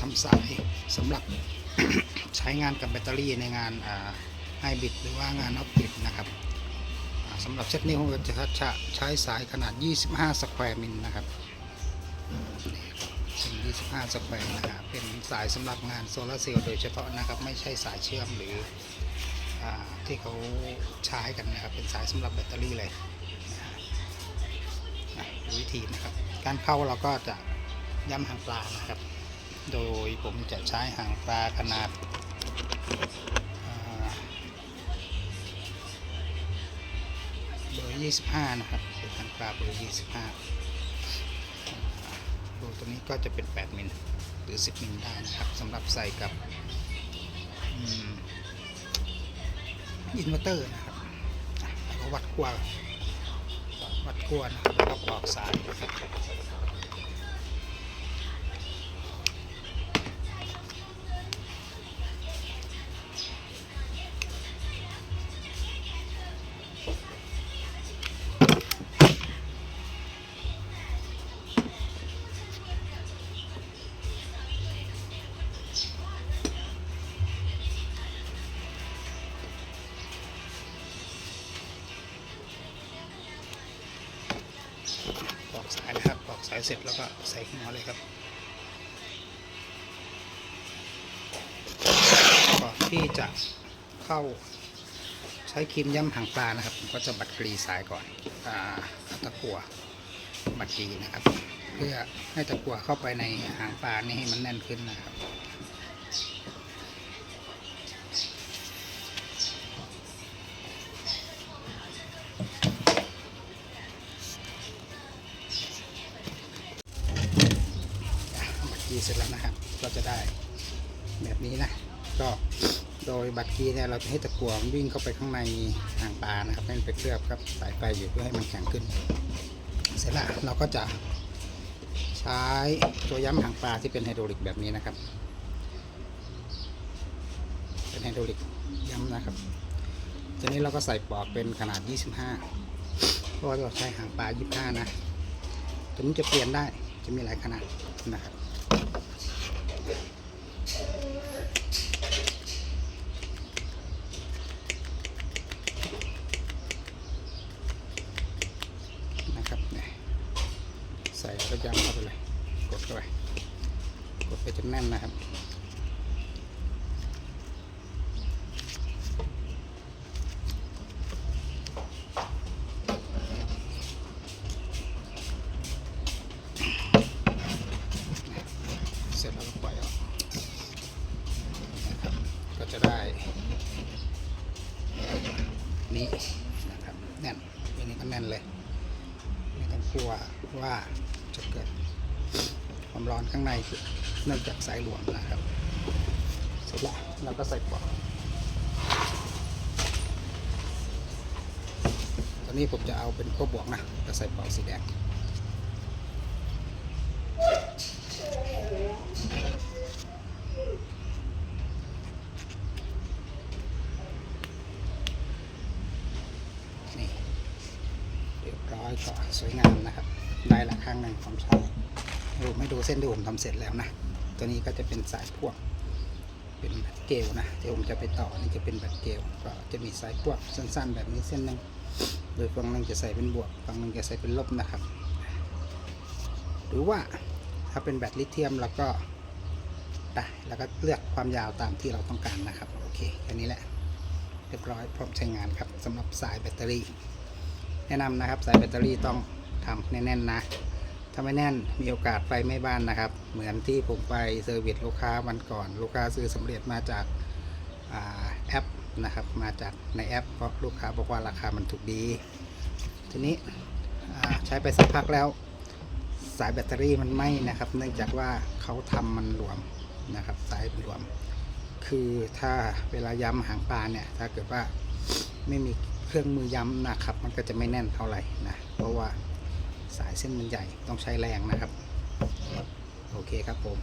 ทำสายสำหรับใช้งานกับแบตเตอรี่ในงานไฮบริดหรือว่างานออฟฟิศนะครับสำหรับเซตนี้ผมจะใช้สายขนาด 25 สแควร์มิลนะครับเป็น25 สแควร์นะครับเป็นสายสำหรับงานโซลาร์เซลล์โดยเฉพาะนะครับ ไม่ใช่สายเชื่อมหรืออที่เขาใช้กันนะครับ เป็นสายสำหรับแบตเตอรี่เลยวิธีนะครับ การเข้าเราก็จะย้ำหางปลานะครับ โดยผมจะใช้หางปลาขนาดเบอร์ 25 นะครับเป็นหางปลาเบอร์ 25อ่ารูตัวนี้ก็จะเป็น 8 มิลหรือ 10 มิลได้นะครับสำหรับใส่กับอินเวอร์เตอร์นะครับแล้วก็วัดขั้ววัดขั้วนะครับแล้วก็ปลอกสายนะครับ เสร็จแล้วก็ใส่หัวเลยครับก่อนที่จะเข้าใช้ครีมย้ำหางปลานะครับผมก็จะบัดกรีสายก่อนอาเอาตะกั่วบัดกรีนะครับ เพื่อให้ตะกั่วเข้าไปในหางปลานี่ให้มันแน่นขึ้นนะครับ บัตรคีเสร็จแล้วนะครับ ก็จะได้แบบนี้นะ ก็โดยบัตรคีย์เนี่ยเราจะให้ตะกั่วมันวิ่งเข้าไปข้างในหางปลานะครับให้มันไปเคลือบครับสายไฟอยู่เพื่อให้มันแข็งขึ้น เสร็จแล้วเราก็จะใช้ตัวย้ำหางปลาที่เป็นไฮดรอลิกแบบนี้นะครับ เป็นไฮดรอลิกย้ำนะครับทีนี้เราก็ใส่ปลอกเป็นขนาด 25เพราะว่าเราใช้หางปลา 25 นะตัวนี้จะเปลี่ยนได้จะมีหลายขนาดนะครับเนี่ย ใส่แล้วก็ย้ำเข้าไปเลย กดเข้าไปกดไปจนแน่นนะครับเสร็จแล้วก็ปล่อยออกนะครับก็จะได้ นี่นะครับแน่นอันนี้ก็แน่นเลย ไม่ต้องกลัวว่าจะเกิดความร้อนข้างในเนื่องจากสายหลวมนะครับเสร็จแล้วเราก็ใส่ปลอกตอนนี้ผมจะเอาเป็นขั้วบวกนะก็ใส่ปลอกสีแดง นี่ เรียบร้อสวยงามนะครับ ได้ละครั้งหนึ่งผมใช้ดูไม่ดูเส้นที่ผมทำเสร็จแล้วนะ ตัวนี้ก็จะเป็นสายพ่วง เป็นแบตเกลนะที่ผมจะไปต่อนี่จะเป็นแบตเกลก็จะมีสายพ่วงสั้น ๆ แบบนี้เส้นหนึ่งโดยฝั่งหนึ่งจะใส่เป็นบวกฝั่งหนึ่งจะใส่เป็นลบนะครับ หรือว่าถ้าเป็นแบตลิเธียมเราก็ได้แล้วก็เลือกความยาวตามที่เราต้องการนะครับ โอเคแค่นี้แหละ เรียบร้อยพร้อมใช้งานครับสำหรับสายแบตเตอรี่ แนะนำนะครับสายแบตเตอรี่ต้องทำแน่นๆนะถ้าไม่แน่นมีโอกาสไฟไม้บ้านนะครับ เหมือนที่ผมไปเซอร์วิสลูกค้าวันก่อน ลูกค้าซื้อสำเร็จมาจากอาแอปนะครับ มาจากในแอปเพราะลูกค้าบอกว่าราคามันถูกดี ทีนี้ใช้ไปสักพักแล้ว สายแบตเตอรี่มันไหม้นะครับ เนื่องจากว่าเขาทำมันหลวมนะครับ สายมันหลวม คือถ้าเวลาย้ำหางปลาเนี่ย ถ้าเกิดว่าไม่มี เครื่องมือย้ำนะครับ มันก็จะไม่แน่นเท่าไหร่นะ เพราะว่าสายเส้นมันใหญ่ต้องใช้แรงนะครับ โอเคครับผม